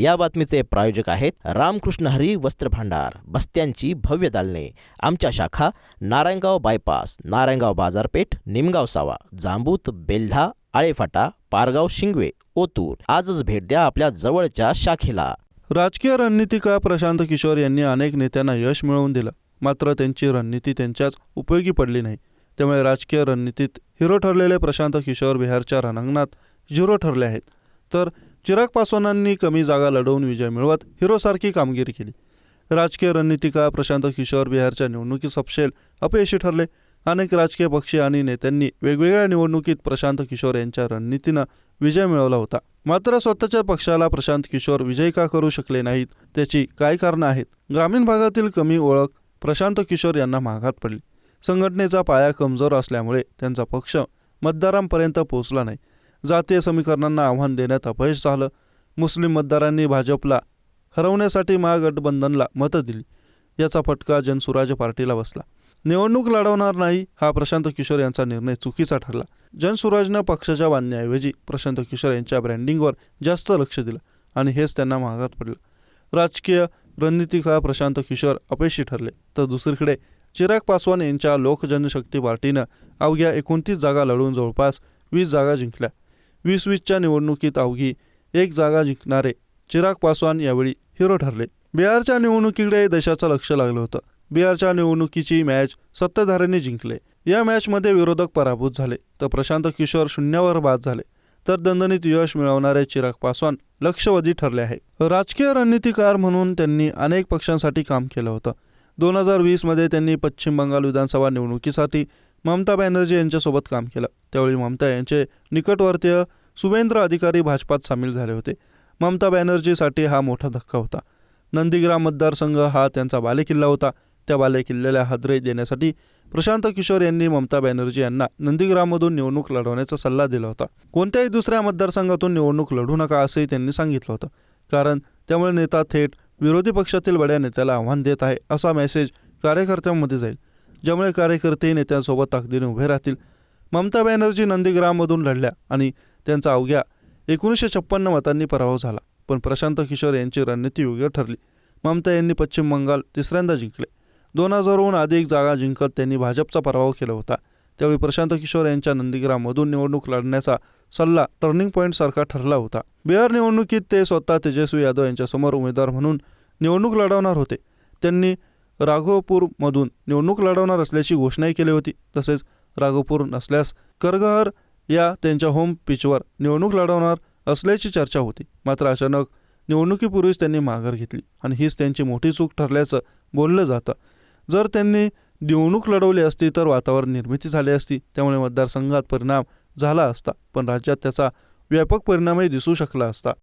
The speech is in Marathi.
या बातमीचे प्रायोजक आहेत रामकृष्ण हरी वस्त्र भांडार बस्त्यांची भव्य दालने. आमच्या शाखा नारायणगाव बायपास नारायणगाव बाजारपेठ निमगाव सावा जांबूत बेल्हा आळेफाटा पारगाव शिंगवे ओतूर. आजच भेट द्या आपल्या जवळच्या शाखेला. राजकीय रणनीतिका प्रशांत किशोर यांनी अनेक नेत्यांना यश मिळवून दिलं. मात्र त्यांची रणनीती त्यांच्याच उपयोगी पडली नाही. त्यामुळे राजकीय रणनीतीत हिरो ठरलेले प्रशांत किशोर बिहारच्या रणांगणात झिरो ठरले आहेत. तर चिराग पासवानांनी कमी जागा लढवून विजय मिळवत हिरोसारखी कामगिरी केली. राजकीय रणनीतिका प्रशांत किशोर बिहारच्या निवडणुकीत सपशेल अपयशी ठरले. अनेक राजकीय पक्ष आणि नेत्यांनी वेगवेगळ्या निवडणुकीत प्रशांत किशोर यांच्या रणनीतीनं विजय मिळवला होता. मात्र स्वतःच्या पक्षाला प्रशांत किशोर विजयी का करू शकले नाहीत त्याची काय कारणं आहेत? ग्रामीण भागातील कमी ओळख प्रशांत किशोर यांना महागात पडली. संघटनेचा पाया कमजोर असल्यामुळे त्यांचा पक्ष मतदारांपर्यंत पोहोचला नाही. जातीय समीकरणांना आव्हान देण्यात अपयश झालं. मुस्लिम मतदारांनी भाजपला हरवण्यासाठी महागठबंधनला मतं दिली. याचा फटका जनसुराज पार्टीला बसला. निवडणूक लढवणार नाही हा प्रशांत किशोर यांचा निर्णय चुकीचा ठरला. जनसुराजनं पक्षाच्या बांधण्याऐवजी प्रशांत किशोर यांच्या ब्रँडिंगवर जास्त लक्ष दिलं आणि हेच त्यांना महागात पडलं. राजकीय रणनीतिक हा प्रशांत किशोर अपयशी ठरले. तर दुसरीकडे चिराग पासवान यांच्या लोक जनशक्ती पार्टीनं अवघ्या एकोणतीस जागा लढवून जवळपास वीस जागा जिंकल्या. वीस वीसच्या निवडणुकीत अवघी एक जागा जिंकणारे चिराग पासवान यावेळी हिरो ठरले. बिहारच्या निवडणुकीकडे देशाचं लक्ष लागलं होतं. बिहारच्या निवडणुकीची मॅच सत्ताधाऱ्यांनी जिंकले. या मॅचमध्ये विरोधक पराभूत झाले. तर प्रशांत किशोर शून्यावर बाद झाले. तर दणदणीत यश मिळवणारे चिराग पासवान लक्षवधी ठरले आहे. राजकीय रणनीतिकार म्हणून त्यांनी अनेक पक्षांसाठी काम केलं होतं. दोन हजार वीसमध्ये त्यांनी पश्चिम बंगाल विधानसभा निवडणुकीसाठी ममता बॅनर्जी यांच्यासोबत काम केलं. त्यावेळी ममता यांचे निकटवर्तीय सुवेंद्र अधिकारी भाजपात सामील झाले होते. ममता बॅनर्जीसाठी हा मोठा धक्का होता. नंदीग्राम मतदारसंघ हा त्यांचा बालेकिल्ला होता. त्या बालेकिल्ल्याला हादरे देण्यासाठी प्रशांत किशोर यांनी ममता बॅनर्जी यांना नंदीग्राममधून निवडणूक लढवण्याचा सल्ला दिला होता. कोणत्याही दुसऱ्या मतदारसंघातून निवडणूक लढू नका असंही त्यांनी सांगितलं होतं. कारण त्यामुळे नेता थेट विरोधी पक्षातील बड्या नेत्याला आव्हान देत आहे असा मेसेज कार्यकर्त्यांमध्ये जाईल. ज्यामुळे कार्यकर्ते नेत्यांसोबत ताकदीने उभे राहतील. ममता बॅनर्जी नंदीग्राममधून लढल्या आणि त्यांचा अवघ्या एकोणीसशे छप्पन्न मतांनी पराभव झाला. पण प्रशांत किशोर यांची रणनीती योग्य ठरली. ममता यांनी पश्चिम बंगाल तिसऱ्यांदा जिंकले. दोन हजारहून अधिक जागा जिंकत त्यांनी भाजपचा पराभव केला होता. त्यावेळी प्रशांत किशोर यांच्या नंदीग्राममधून निवडणूक लढण्याचा सल्ला टर्निंग पॉईंट सारखा ठरला होता. बिहार निवडणुकीत ते स्वतः तेजस्वी यादव यांच्यासमोर उमेदवार म्हणून निवडणूक लढवणार होते. त्यांनी राघवपूरमधून निवडणूक लढवणार असल्याची घोषणाही केली होती. तसेच राघोपूर नसल्यास करगहर या त्यांच्या होम पिचवर निवडणूक लढवणार असल्याची चर्चा होती. मात्र अचानक निवडणुकीपूर्वीच त्यांनी माघार घेतली आणि हीच त्यांची मोठी चूक ठरल्याचं बोललं जातं. जर त्यांनी निवडणूक लढवली असती तर वातावरण निर्मिती झाली असती. त्यामुळे मतदारसंघात परिणाम झाला असता पण राज्यात त्याचा व्यापक परिणामही दिसू शकला असता.